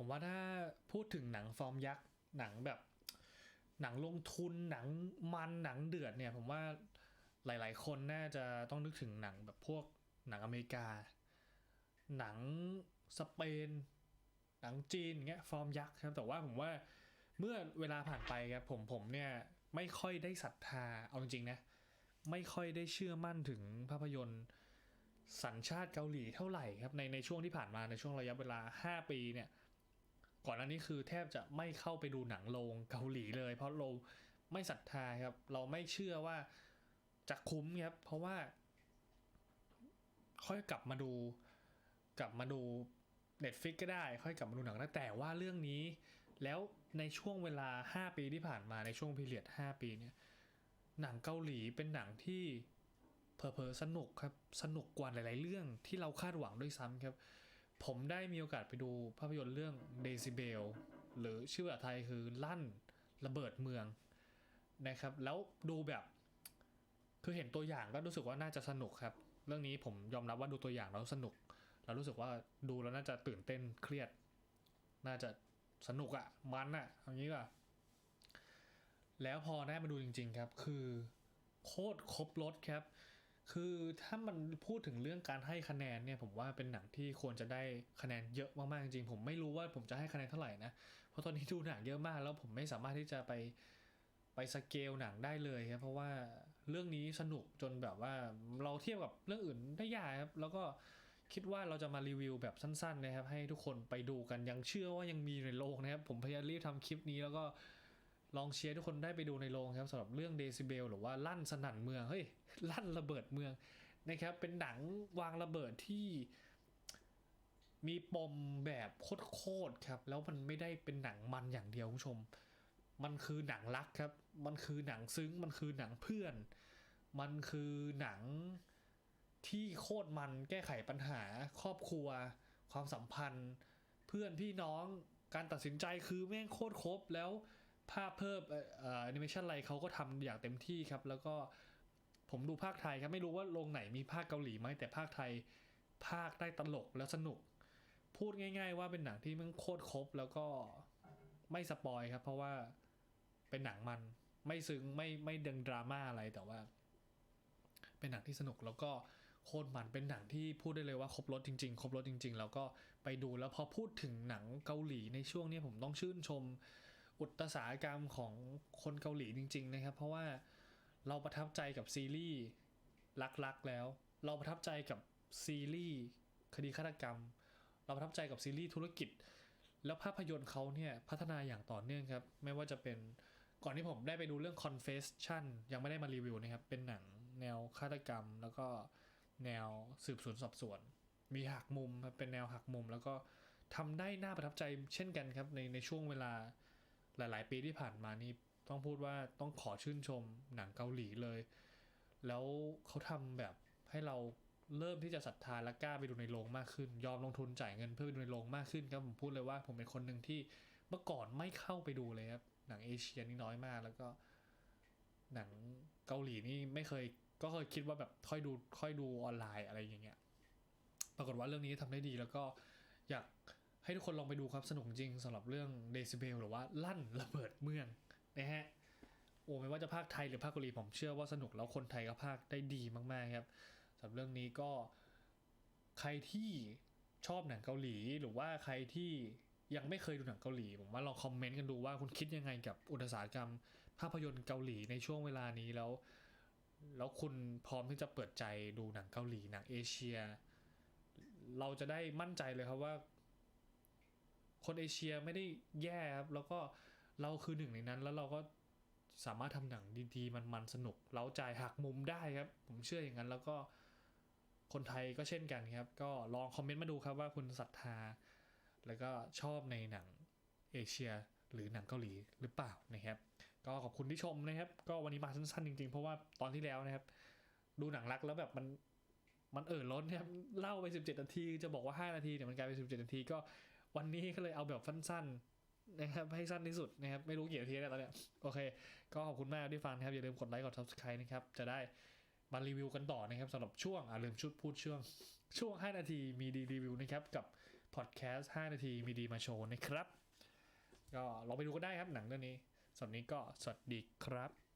ผมว่าถ้าพูดถึงหนังฟอร์มยักษ์หนังแบบ หนังลงทุนหนังมันหนังเดือดเนี่ย ผมว่าหลาย ๆ คนน่าจะต้องนึกถึงหนังแบบพวกหนังอเมริกา หนังสเปน หนังจีนเงี้ยฟอร์มยักษ์ครับแต่ว่าผมว่าเมื่อเวลาผ่านไปครับผมผมเนี่ยไม่ค่อยได้ศรัทธาเอาจริงๆนะไม่ค่อยได้เชื่อมั่นถึงภาพยนตร์สัญชาติเกาหลีเท่าไหร่ครับในในช่วงที่ผ่านมาในช่วงระยะเวลา 5 ปีเนี่ย ก่อนหน้านี้คือแทบจะไม่เข้าไปดูหนังโรงเกาหลีเลย เพราะเราไม่ศรัทธาครับ เราไม่เชื่อว่าจะคุ้มครับเพราะว่า ค่อยกลับมาดู กลับมาดู Netflix ก็ได้ ค่อยกลับมาดูหนังได้แต่ว่าเรื่องนี้ แล้วในช่วงเวลา 5 ปีที่ผ่านมาในช่วงพีเรียด5ปีเนี่ยหนังเกาหลีเป็นหนังที่เพอเพอสนุกครับ สนุกกว่าหลาย ๆ เรื่องที่เราคาดหวังด้วยซ้ำครับ ผมได้มีโอกาสไปดูภาพยนตร์เรื่อง Decibel หรือชื่อภาษาไทยคือลั่นระเบิดเมืองนะครับ แล้วดูแบบคือเห็นตัวอย่างก็รู้สึกว่าน่าจะสนุกครับ เรื่องนี้ผมยอมรับว่าดูตัวอย่างแล้วสนุกแล้วรู้สึกว่าดูแล้วน่าจะตื่นเต้นเครียด น่าจะสนุกอะมันอะอย่างนี้ก่ะแล้วพอได้มาดูจริง ๆครับ คือโคตรครบรถครับ คือถ้ามันพูดถึงเรื่องการให้คะแนนเนี่ยผมว่าเป็นหนังที่ควรจะได้คะแนนเยอะมากๆจริงๆผมไม่รู้ว่าผมจะให้คะแนนเท่าไหร่นะเพราะตอนนี้ดูหนังเยอะมากแล้วผมไม่สามารถที่จะไปไปสเกลหนังได้เลยครับเพราะว่าเรื่องนี้สนุกจนแบบว่าเราเทียบกับเรื่องอื่นได้ยากครับแล้วก็คิดว่าเราจะมารีวิวแบบสั้นๆนะครับให้ทุกคนไปดูกันยังเชื่อว่ายังมีในโรงนะครับผมพยายามรีบทำคลิปนี้แล้วก็ ลองเชียร์ทุกคนได้ไปดูในโรงครับสำหรับเรื่องเดซิเบลหรือว่าลั่นสนั่นเมืองเฮ้ยลั่นระเบิดเมืองนะครับ เป็นหนังวางระเบิดที่มีปมแบบโคตรครับ แล้วมันไม่ได้เป็นหนังมันอย่างเดียวคุณผู้ชม มันคือหนังรักครับ มันคือหนังซึ้ง มันคือหนังเพื่อน มันคือหนังที่โคตรมันแก้ไขปัญหาครอบครัว ความสัมพันธ์ เพื่อนพี่น้องการตัดสินใจคือแม่งโคตรครบแล้ว ภาพเพิ่มเอ่อแอนิเมชันอะไรเขาก็ทำอย่างเต็มที่ครับ แล้วก็ผมดูภาคไทยครับ ไม่รู้ว่าโรงไหนมีภาคเกาหลีไหมแต่ภาคไทย ภาคได้ตลกแล้วสนุก พูดง่าย ๆ ว่าเป็นหนังที่มันโคตรครบแล้วก็ไม่สปอยครับ เพราะว่าเป็นหนังมันไม่ซึ้งไม่ไม่ดึงดราม่าอะไรแต่ว่า เป็นหนังที่สนุกแล้วก็โคตรมันเป็นหนังที่พูดได้เลยว่าครบรถจริงๆ ครบรถจริง ๆ แล้วก็ไปดูแล้วพอพูดถึงหนังเกาหลีในช่วงนี้ผมต้องชื่นชม อุตสาหกรรมของคนเกาหลีจริง ๆ นะครับ เพราะว่าเราประทับใจกับซีรีส์รักๆแล้ว เราประทับใจกับซีรีส์คดีฆาตกรรม เราประทับใจกับซีรีส์ธุรกิจ แล้วภาพยนตร์เขาเนี่ยพัฒนาอย่างต่อเนื่องครับ ไม่ว่าจะเป็นก่อนที่ผมได้ไปดูเรื่อง Confession ยังไม่ได้มารีวิวนะครับ เป็นหนังแนวฆาตกรรม แล้วก็แนวสืบสวนสอบสวน มีหักมุมเป็นแนวหักมุม แล้วก็ทำได้น่าประทับใจเช่นกันครับในในช่วงเวลา หลาย ๆ ปีที่ผ่านมานี่ต้องพูดว่าต้องขอชื่นชมหนังเกาหลีเลย แล้วเขาทำแบบให้เราเริ่มที่จะศรัทธาและกล้าไปดูในโรงมากขึ้น ยอมลงทุนจ่ายเงินเพื่อไปดูในโรงมากขึ้นครับผมพูดเลยว่าผมเป็นคนหนึ่งที่เมื่อก่อนไม่เข้าไปดูเลยครับหนังเอเชียนี่น้อยมากแล้วก็ หนังเกาหลีนี่ไม่เคย ก็เคยคิดว่าแบบค่อยดูค่อยดูออนไลน์อะไรอย่างเงี้ย ปรากฏว่าเรื่องนี้ทำได้ดีแล้วก็อยาก ให้ทุกคนลองไปดูครับสนุกจริงสำหรับเรื่องเดซิเบลหรือว่าลั่นระเบิดเมืองนะฮะโอ้ไม่ว่าจะภาคไทยหรือภาคเกาหลีผมเชื่อว่าสนุกแล้วคนไทยก็ภาคได้ดีมากๆครับสำหรับเรื่องนี้ก็ใครที่ชอบหนังเกาหลีหรือว่าใครที่ยังไม่เคยดูหนังเกาหลี ผมว่าลองคอมเมนต์กันดูว่าคุณคิดยังไงกับอุตสาหกรรม ภาพยนตร์เกาหลีในช่วงเวลานี้แล้ว แล้วคุณพร้อมที่จะเปิดใจดูหนังเกาหลีหนังเอเชีย เราจะได้มั่นใจเลยครับว่า คนเอเชียไม่ได้แย่ครับ แล้วก็เราคือหนึ่งในนั้น แล้วเราก็สามารถทำหนังดีๆ มันๆ สนุก เราจ่ายหักมุมได้ครับ ผมเชื่ออย่างนั้น แล้วก็คนไทยก็เช่นกันครับ ก็ลองคอมเมนต์มาดูครับว่าคุณศรัทธา แล้วก็ชอบในหนังเอเชียหรือหนังเกาหลีหรือเปล่านะครับ ก็ขอบคุณที่ชมนะครับ ก็วันนี้มาสั้นๆจริงๆ เพราะว่าตอนที่แล้วนะครับ ดูหนังรักแล้วแบบมันมันเอ่อล้นนะครับเล่าไป 17 นาที จะบอกว่า 5 นาทีเนี่ยมันกลายเป็น 17 นาทีก็ วันนี้ก็เลยเอาแบบสั้นๆนะครับให้สั้นที่สุดนะครับไม่รู้เกี่นาทีแล้วตอนเนี้ยโอเค ก็ขอบคุณมากที่ฟังนะครับอย่าลืมกดไลค์กด subscribe นะครับจะได้มารีวิวกันต่อนะครับสำหรับช่วงอ่าลืมชุดพูดช่วง ช่วง 5 นาทีมีดีรีวิวนะครับกับพอดแคสต์5นาทีมีดีมาโชว์นะครับ ก็ลองไปดูก็ได้ครับหนังเรื่องนี้ส่วนนี้ก็สวัสดีครับ